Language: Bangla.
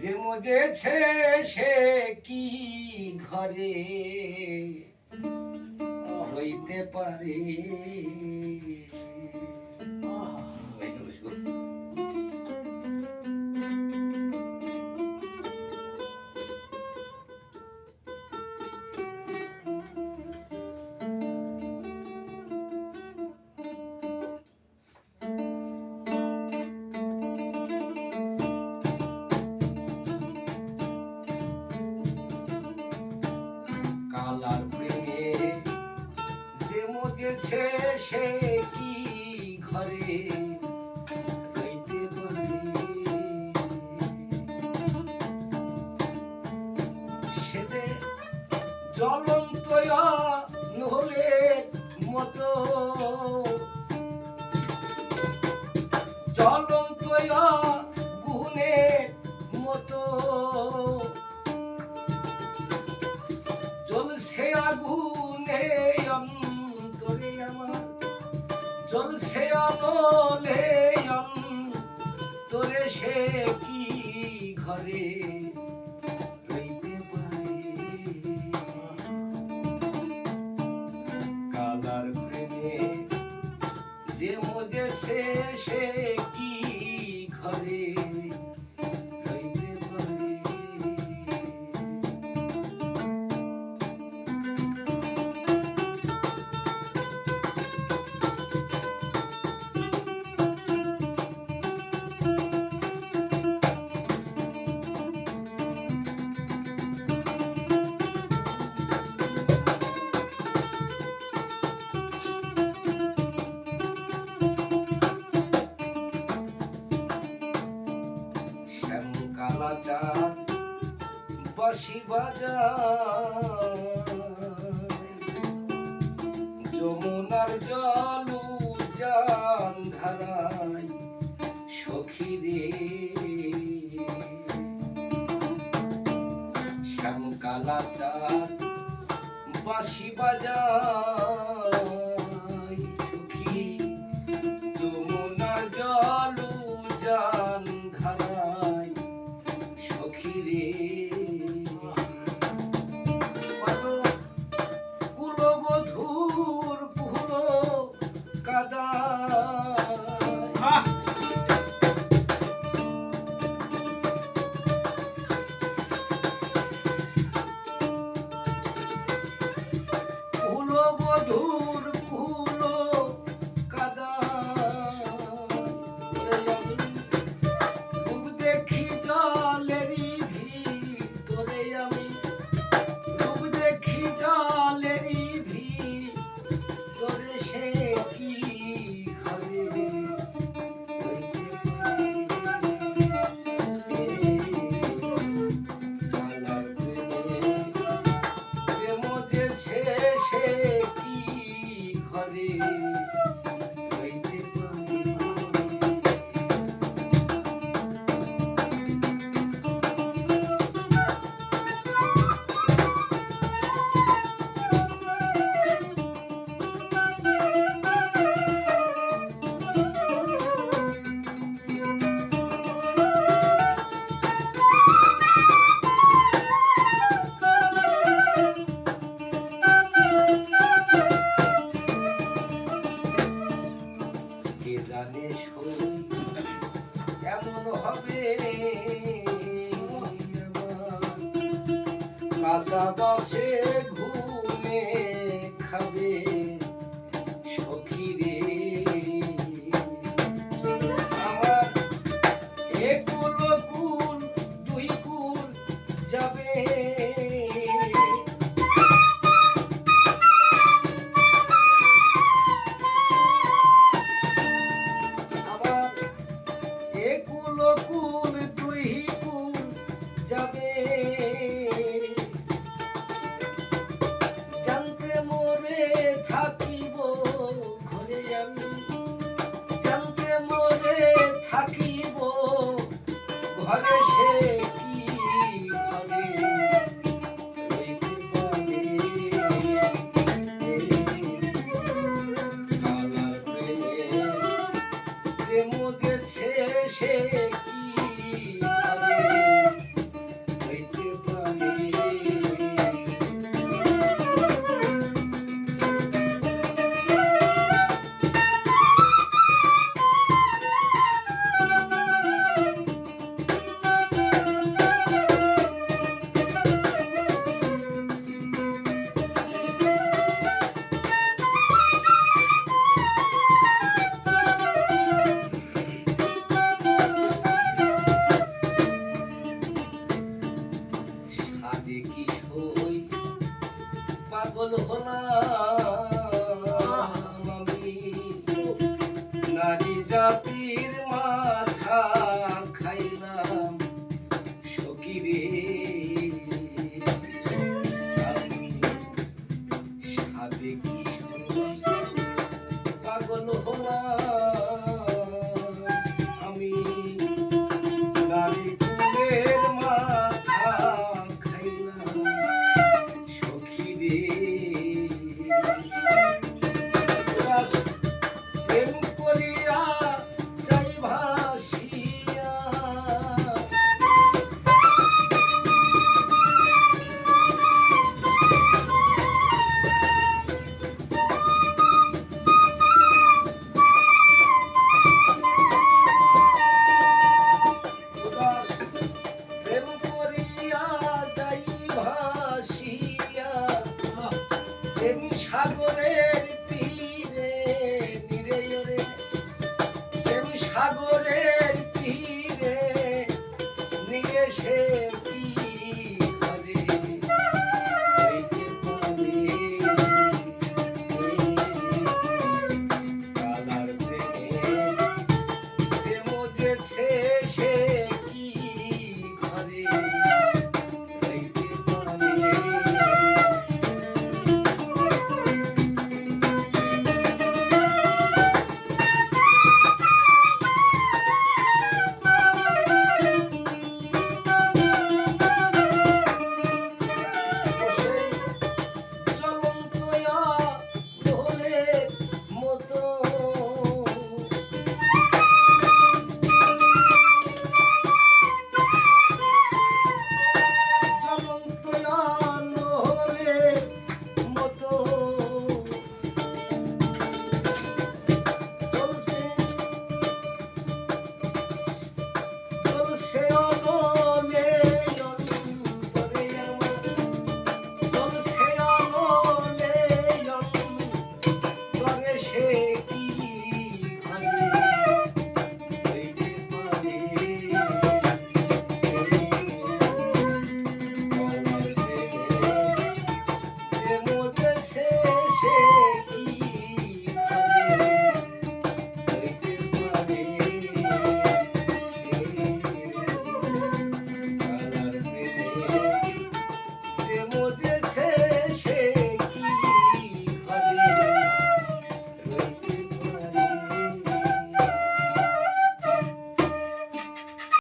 যে মজেছে সে কি ঘরে হইতে পারে? মতো। জ্বলন্ত গুণের মতো। জ্বলছে আগুনে অন্তরে আমার। জ্বলছে অনলে অন্তরে সে কি ঘরে? বাসি বাজার। যমুনার জল উজান ধারায় সখী রে। শ্যাম কালা চাঁদ বাসি বাজার todo ঘরে কে জানে সই? এমন হবে? কাঁচা বাসে ঘুমে খাবে। কুল দুই কুল যাবে। জানতে মোরে থাকিব ঘরে আমি। জানতে মোরে থাকিব ঘরে সে কাঁদে কিশোর পাগল হলা। সাগরে